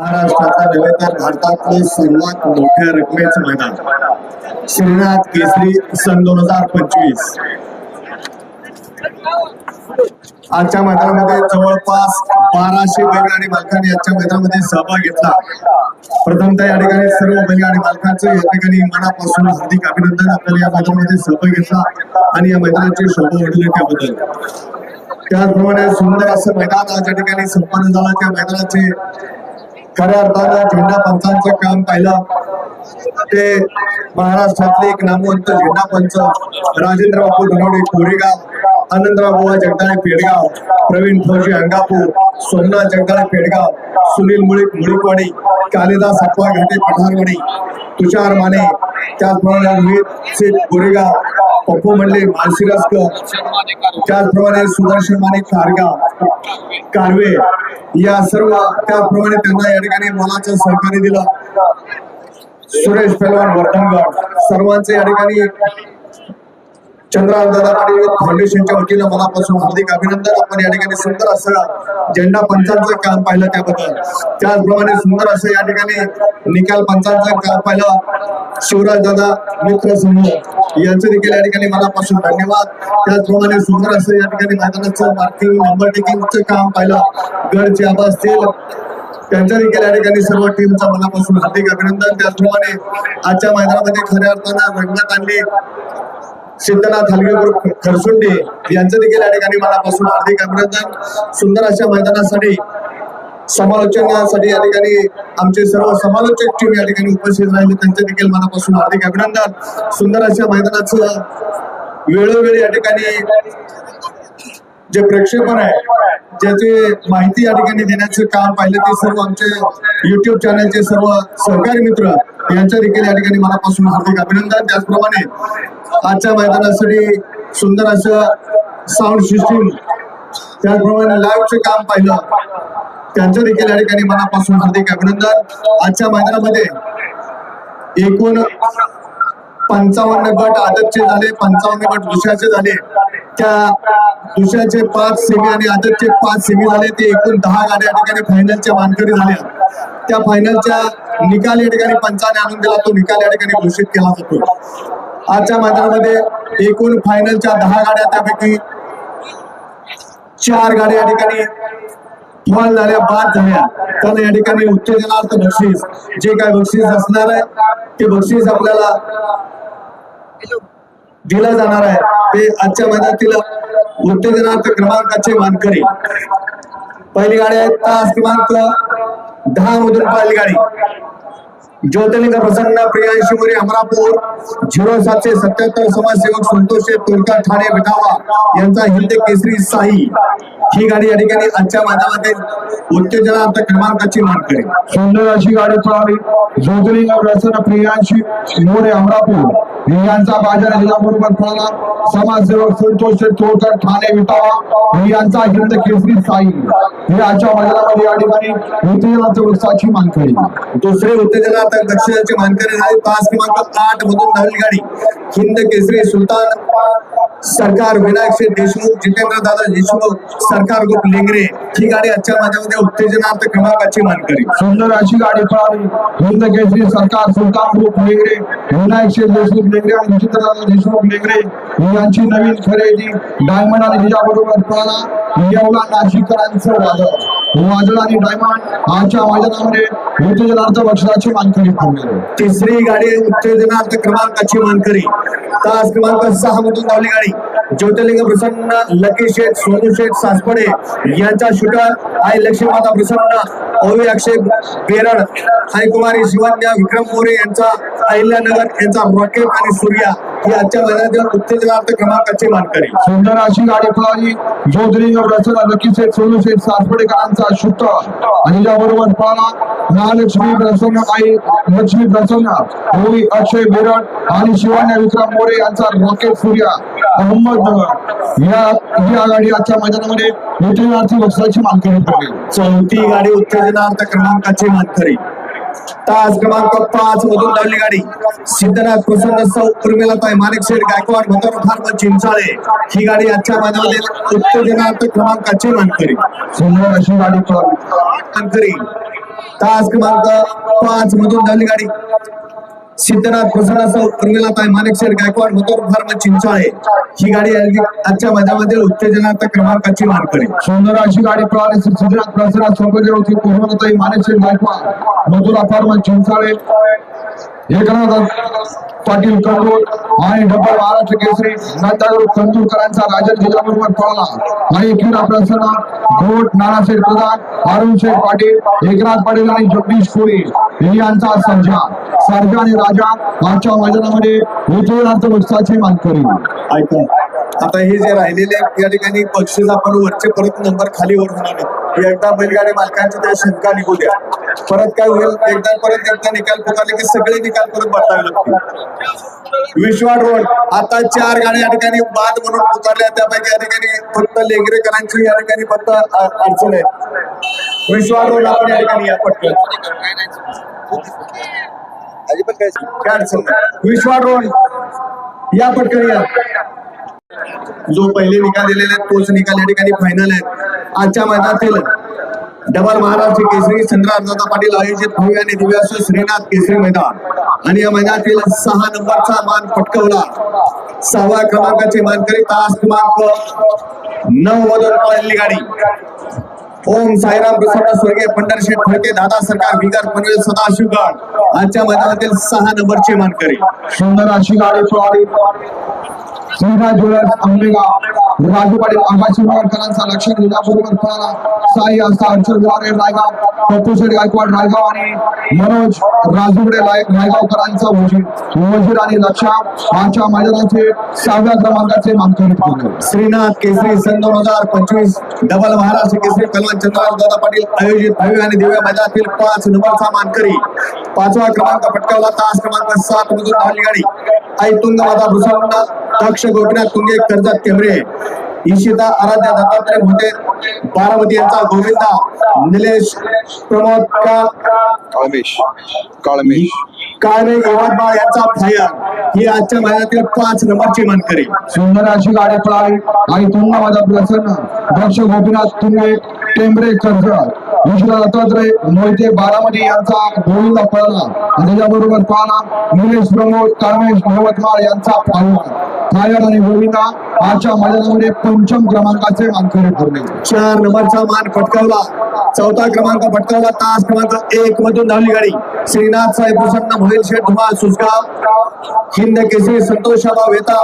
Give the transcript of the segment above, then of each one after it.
महाराष्ट्राचा नव्हे तर भारतातले सर्वात मोठ्या रकमेचं मैदान. श्रीनाथ केसरी सन दोन हजार पंचवीस. आजच्या मैदानामध्ये जवळपास बाराशे बैलगाडी मालकांनी आजच्या मैदानामध्ये सहभाग घेतला. प्रथमतः या ठिकाणी सर्व बैलगाडी मालकांचं या ठिकाणी मनापासून हार्दिक अभिनंदन. आपल्याला या मैदानामध्ये सहभाग घेतला आणि या मैदानाची शोभा वाढली त्याबद्दल. त्याचप्रमाणे सुंदर असं मैदान आज या ठिकाणी संपन्न झालं. त्या मैदानाचे खऱ्या अर्थानं झेंडा पंचांचं काम पाहिलं. ते महाराष्ट्रातले एक नामवंत झेंडा पंच राजेंद्र बापू धनवडे कोरेगाव आनंदराव जगदाळे पेडगाव प्रवीण ठोशी अंगापूर सोमनाथ जगदाळे पेडगाव सुनील मुळीक मुळीकवाडी कालिदास अप्पा घाटे पठारवाडी तुषार माने त्याचप्रमाणे रोहित गोरेगाव पप्पू मंडले माळशिरसकर त्याचप्रमाणे सुदर्शन माने खारगाव कारवे. या सर्व त्याप्रमाणे त्यांना या ठिकाणी मोलाचं सहकार्य दिलं. सुरेश पेलवान वर्धनगड. सर्वांचे या ठिकाणी चंद्रराव पाटील फाउंडेशनच्या वतीनं मनापासून हार्दिक अभिनंदन. आपण या ठिकाणी सुंदर असं झेंडा पंचांचं काम पाहिलं त्याबद्दल. त्याचप्रमाणे सुंदर असं या ठिकाणी निकाल पंचांचं काम पाहिलं शिवराज दादा मित्र समूह. यांचं देखील या ठिकाणी मनापासून धन्यवाद. त्याचप्रमाणे सुंदर असं या ठिकाणी मैदानाचं मार्किंग नंबर टेकिंगचं काम पाहिलं. गडचे आबा असतील त्यांच्या देखील या ठिकाणी सर्व टीमचा मनापासून हार्दिक अभिनंदन. त्याचप्रमाणे आजच्या मैदानामध्ये खऱ्या अर्थानं रंगत आणली. सिद्धनाथ हलगे खरसुंडे यांचं देखील या ठिकाणी मनापासून हार्दिक अभिनंदन. सुंदर अशा मैदानासाठी समालोचनासाठी या ठिकाणी आमचे सर्व समालोचक टीम या ठिकाणी उपस्थित राहिले. त्यांचे देखील मनापासून हार्दिक अभिनंदन. सुंदर अशा मैदानाचं वेळोवेळी या ठिकाणी जे प्रक्षेपण आहे ज्याची माहिती या ठिकाणी देण्याचं काम पाहिलं ते सर्व आमचे युट्यूब चॅनलचे सर्व सहकारी मित्र यांच्या देखील या ठिकाणी मनापासून हार्दिक अभिनंदन. त्याचप्रमाणे आजच्या मैदानासाठी सुंदर असं साऊंड सिस्टीम त्याचप्रमाणे लाईव्हचं काम पाहिलं. त्यांचं देखील या ठिकाणी मनापासून हार्दिक अभिनंदन. आजच्या मैदानामध्ये एकूण पंचावन्न गट आदतचे झाले पंचावन्न गट दुसऱ्याचे झाले. त्या दुसऱ्याचे पाच सेमी आणि आदतचे पाच सेमी झाले. ते एकूण दहा गाड्या या ठिकाणी फायनलच्या मानकरी झाल्या. त्या फायनलच्या निकाल या ठिकाणी पंचाने आणून दिला. तो निकाल या ठिकाणी घोषित केला जातो. आजच्या मैदानामध्ये एकूण फायनलच्या दहा गाड्या त्यापैकी चार गाड्या या ठिकाणी फॉल झाल्या बाद झाल्या. तर या ठिकाणी उत्तेजनार्थ बक्षीस जे काय बक्षीस असणार आहे ते बक्षीस आपल्याला दिलं जाणार आहे. ते आजच्या मैदानातील उत्तेजनार्थ क्रमांकाचे मानकरी. पहिली गाडी आहे तास क्रमांक दहा मधून पहिली गाडी. ज्योतिलिंग प्रसन्न प्रियांशी मोरे अमरापूर. झिरो सातशे सत्याहत्तर समाजसेवक संतोष तोडका ठाणे विटावा यांचा हिंद केसरी साई. ही गाडी या ठिकाणी आजच्या मैदानामध्ये उत्तेजनार्थ क्रमांकाची मानकरी सुंदर अशी गाडी पळाली. ज्योतिलिंग प्रसन्न प्रियांशी मोरे अमरापूर. यांचा बाजार याबरोबर पळाला समाजसेवक संतोष तोडकर ठाणे विटावा. यांचा हिंद केसरी साई. हे मैदानामध्ये या ठिकाणी उत्तेजनाच्या वृक्षाची मानकरी. दुसरे उत्तेजनार्थ दक्षिणाचे मानकरी आहे पाच क्रमांक आठ मधून धावली गाडी. हिंद केसरी सुलतान. सरकार विनायक शेठ देशमुख जितेंद्र दादा देशमुख सरकार ग्रुप लेंगरे ही गाडी आजच्या माझ्यामध्ये उत्तेजनार्थ क्रमांकाची मानकरी. सुंदर अशी गाडी पळाली हिंद केसरी सरकार सुलतान ग्रुप लेंगरे विनायक शेठ देशमुख लेंगरे आणि विचित्रदादा देशमुख लेंगरे यांची नवीन खरेदी डायमंड आणि तिच्याबरोबर पळाला येवला नाशिकरांचं वादळ. हो, वादळ आणि डायमंड आजच्या मैदानामध्ये उत्तेजनार्थ बक्षाची मानकरी ठरले तिसरी गाडी उत्तेजनार्थ क्रमांकाची मानकरी. तास क्रमांक सहा मधून धावली गाडी. ज्योतिर्लिंग प्रसन्न लकी शेठ सोनू शेठ सासपडे यांचा शूटर आई लक्ष्मीमाता प्रसन्न ओवी अक्षय बेरड हायकुमारी शिवन्या विक्रम मोरे यांचा अहिल्यानगर यांचा रॉकेट आणि सूर्या. ही आजच्या मैदानातील उत्तेजनार्थ क्रमांकाची मानकरी सुंदर अशी गाडी पळाली. ज्योतिर्लिंग रचना नक्की शेठ सोनू शेठ सासपडेकरांचा शुद्ध आणि त्याबरोबर पळाला महालक्ष्मी प्रसन्न आई लक्ष्मी प्रसन्न ओवी अक्षय बेरड आणि शिवान्या विक्रम मोरे यांचा रॉकेट सूर्या अहमदनगर. या या गाडी आजच्या मैदानामध्ये उत्तेजनार्थी बक्षाची मानकरी ठरली. चौथी गाडी उत्तेजनार्थ क्रमांकाची मानकरी. तास क्रमांक पाच मधून धावली गाडी. सिद्धनाथ प्रसन्न सौ उर्मिलाताई माणिकशेठ गायकवाड भतर फार्म चिंचाळे. ही गाडी आजच्या मैदानामध्ये उत्तेजनार्थ क्रमांकाची मानकरी. सुंदर अशी गाडी मानकरी. तास क्रमांक पाच मधून धावली गाडी. सिद्धनाथ प्रसन्नासह प्रमिलाताई माणिकशेर गायकवाड मोtor फार्म चिंचाळे. ही गाडी आहे आजच्या मैदानामध्ये उत्तेजनाचा क्रमांकाची मानकरी सुंदर अशी गाडी प्रवास सिद्धनाथ प्रसाद सोबत होती पूर्णताई मानेश्वर गायकवाड मधुरा फार्म चिंचाळे. एकनाथ पाटील कंदूर आणि डब्बल महाराष्ट्र केसरी नंतर कंदूरकरांचा राजन जिल्ह्याबरोबर पळाला. आणि क्रीडा प्रसन्न घोट नानाशेठ प्रधान अरुण शेठ पाटील एकनाथ पाटील आणि जगदीश कोळी यांचा सर्जा सर्जा आणि राजा आजच्या मैदानामध्ये उत्तेजनार्थ उत्साहाची मानकरी ऐका आता हे जे राहिलेले या ठिकाणी बक्षीस आपण वरचे परत नंबर खाली वर होणार आहेत. एकदा बैलगाडी मालकांची त्या शंका निघू द्या. परत काय होईल? एकदा परत एकदा निकाल पुकारले की सगळे निकाल परत बदलावे लागतील. विश्वा रोड. आता चार गाड्या या ठिकाणी बाद म्हणून पुकारल्या. त्यापैकी या ठिकाणी फक्त लेंगरेकरांची या ठिकाणी फक्त अडचण आहे. विश्वा रोड आपण या ठिकाणी या पटकन. अडचण नाही. विश्वा रोड. या पटकन या. जो पहिले निकाल दिलेले आहेत तोच निकाल या ठिकाणी फायनल आहे. आजच्या मैदानातील डबल महाराष्ट्र केसरी चंद्रार्थ पाटील आयोजित भव्य आणि दिव्यास श्रीनाथ केसरी मैदान. आणि या मैदानातील सहा नंबरचा मान पटकवला. सहाव्या क्रमांकाचे मानकरी तास क्रमांक नऊ मधून पळली गाडी. ओम साईराम प्रसन्न स्वर्गीय पंढरशेठ फडके दादा सरकार विगर पनवेल सदाशिवगड आजच्या मैदानातील सहा नंबरचे मानकरी. सुंदर अशी गाडी पळाली. श्रीनाथ ज्वेलर्स आंबेगाव राजू पाटील आकाशी पवारकरांचा लक्ष दिल्याबरोबर पळाला साई असा अर्चलद्वारे रायगाव पप्पू शेठ गायकवाड रायगाव आणि मनोज राजूगडे रायगावकरांचा वजीर वजीर आणि लक्षा आजच्या मैदानाचे सहाव्या क्रमांकाचे मानकरी ठरले श्रीनाथ केसरी सन दोन हजार पंचवीस डबल महाराष्ट्र केसरी कलवान चंद्रराव दादा पाटील आयोजित भव्य आणि दिव्य मैदानातील पाच नंबरचा मानकरी. पाचवा क्रमांक पटकावला. तास क्रमांक सात मधून धावली गाडी. ऐतुंग माता भुसावंडा दक्ष गोपीनाथ तुंगे कर्जत केंद्रे ईशिता आराध्या दत्तात्रय भोटे बारामती यांचा गोविंदा निलेश प्रमोद का काळमेश. काळमेश. काळे यवतमाळ यांचा फायर. ही आजच्या मैदानातील पाच नंबरची मानकरी. सुंदर अशी गाडी पळाली. आणि तुंगावादा प्रसन्न दक्ष गोपीनाथ तुंगे टेंबरे कर्जत विश्व दत्तात्रय मोहिते बारामती यांचा गोविंद पळाला. त्याच्याबरोबर पळाला निलेश प्रमोद कामेश यवतमाळ यांचा पालवा फायर आणि गोविंदा आजच्या मैदानामध्ये पंचम क्रमांकाचे मानकरी ठरले. चार नंबरचा मान पटकावला. चौथा क्रमांक पटकावला. तास क्रमांक एक मधून धावली गाडी. श्रीनाथ साहेब प्रसन्न मोहिल शेठ धुमाळ सुसगाव हिंद केसरी संतोष वेता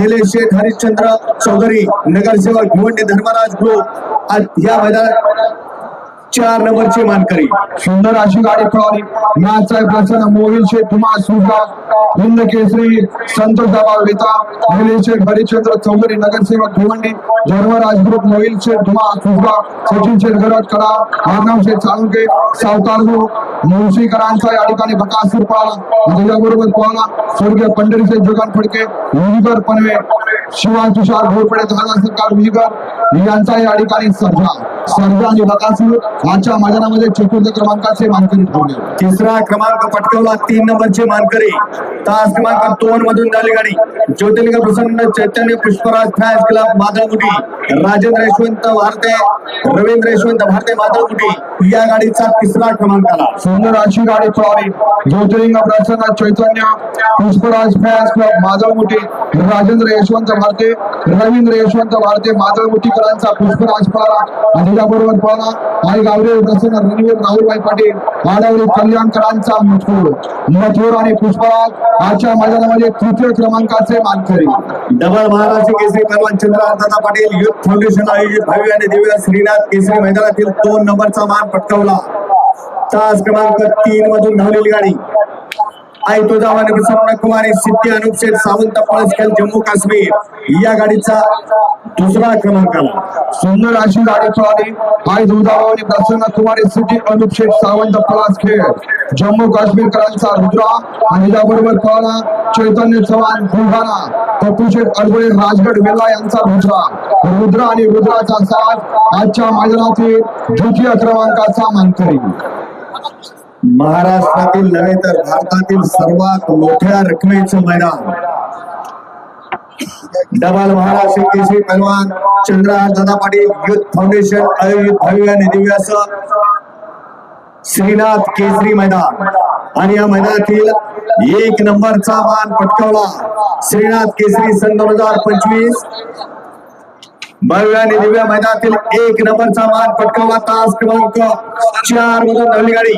निलेश शेठ हरिश्चंद्र चौधरी नगरसेवक भिवंडी धर्मराज ग्रुप. या मैदानात de चार नंबरची मानकरी. सुंदर अशी गाडी पळाली. मॅच आहे प्रसन्न मोहिल शेठ कुमार सुरगाव हिंद केसरी संतोष दाबा वेता निलेश शेठ हरिश्चंद्र चौधरी नगरसेवक भिवंडी. धर्मराज ग्रुप मोहिल शेठ कुमार सुरगाव सचिन शेठ गरज करा. अर्णव शेठ साळुंके सावकार ग्रुप मुळशीकरांचा या ठिकाणी बकासूर पळाला. आणि त्याच्याबरोबर पळाला. स्वर्गीय पंढरीचे शेठ फडके विहिगर पनवे शिवा तुषार घोरपडे दादा सरकार विहिगर यांचा या ठिकाणी सर्जा. सर्जा आणि बकासूर आजच्या मैदानामध्ये चतुर्थ क्रमांकाचे मानकरी ठरले तिसरा क्रमांक पटकावला तीन नंबरची मानकरी. तास क्रमांक दोन मधून झाली गाडी. ज्योतिर्लिंग प्रसन्न चैतन्य पुष्पराज फॅन्स क्लब माधवमुठी राजेंद्र यशवंत भारते रवींद्र यशवंत भारते माधवमुठी या गाडीचा तिसरा क्रमांक आला सुंदर अशी गाडी पळाली. ज्योतिर्लिंग प्रसन्न चैतन्य पुष्पराज फॅन्स क्लब माधवमुठी राजेंद्र यशवंत भारते रवींद्र यशवंत भारते माधवमुठीकरांचा पुष्पराज पळाला. आणि त्याबरोबर पळाला. आई गावरे प्रसन्न रणवीर राहुलभाई पाटील आडवली कल्याणकरांचा मथुर मथुर आणि पुष्पराज आजच्या मैदानामध्ये तृतीय क्रमांकाचे मानकरी. डबल महाराष्ट्र केसरी पहलवान चंद्रकांतदादा पाटील युथ फाउंडेशन आयोजित भव्य आणि दिव्य श्रीनाथ केसरी मैदानातील दोन नंबरचा मान पटकावला. तास क्रमांक तीन मधून धावलेली गाडी. आई तुळजावाने प्रसन्न कुमारी सिद्धी अनुप शेठ सावंत पळसखेल जम्मू काश्मीर. या गाडीचा दुसरा क्रमांक आला. सुंदर अशी गाडी पळाली आई दुधावानी प्रसन्न. कुमारी सिद्धी अनुप शेठ सावंत पलास जम्मू काश्मीरकरांचा रुद्रा आणि त्याबरोबर पळाला चैतन्य चव्हाण बुलढाणा. पप्पू शेठ अडबळे राजगड वेला यांचा रुद्रा रुद्रा आणि रुद्राचा साथ. आजच्या मैदानातील द्वितीय क्रमांकाचा मानकरी. महाराष्ट्रातील नव्हे तर भारतातील सर्वात मोठ्या रकमेचं मैदान. डबल महाराष्ट्र केसरी पहलवान चंद्रहार दादा पाटील युथ फाउंडेशन आयोजित भव्य आणि दिव्य असं श्रीनाथ केसरी मैदान. आणि या मैदानातील एक नंबरचा मान पटकावला श्रीनाथ केसरी सन दोन हजार पंचवीस. आणि दिव्य मैदानातील एक नंबरचा मान पटकावला तास क्रमांक चार मधून धावली गाडी.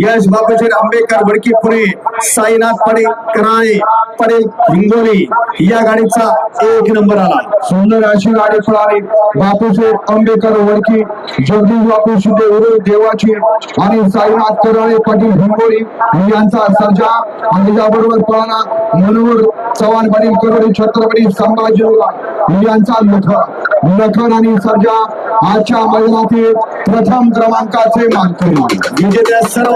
यश बापूशेठ आंबेडकर बडकी साईनाथ पडे कराळे पडे हिंगोली या गाडीचा एक नंबर आला. सुंदर अशी गाडी पळाली. बापूसे आंबेकर वडकी जगदीश बापू शिंदे उरे देवाची आणि साईनाथ कराळे पाटील हिंगोली यांचा सर्जा आणि त्याबरोबर पळाला मनोहर चव्हाण पाटील करोडी छत्रपती संभाजी यांचा लखन लखन आणि सर्जा आजच्या मैदानातील प्रथम क्रमांकाचे मानकरी. विजेत्या सर्व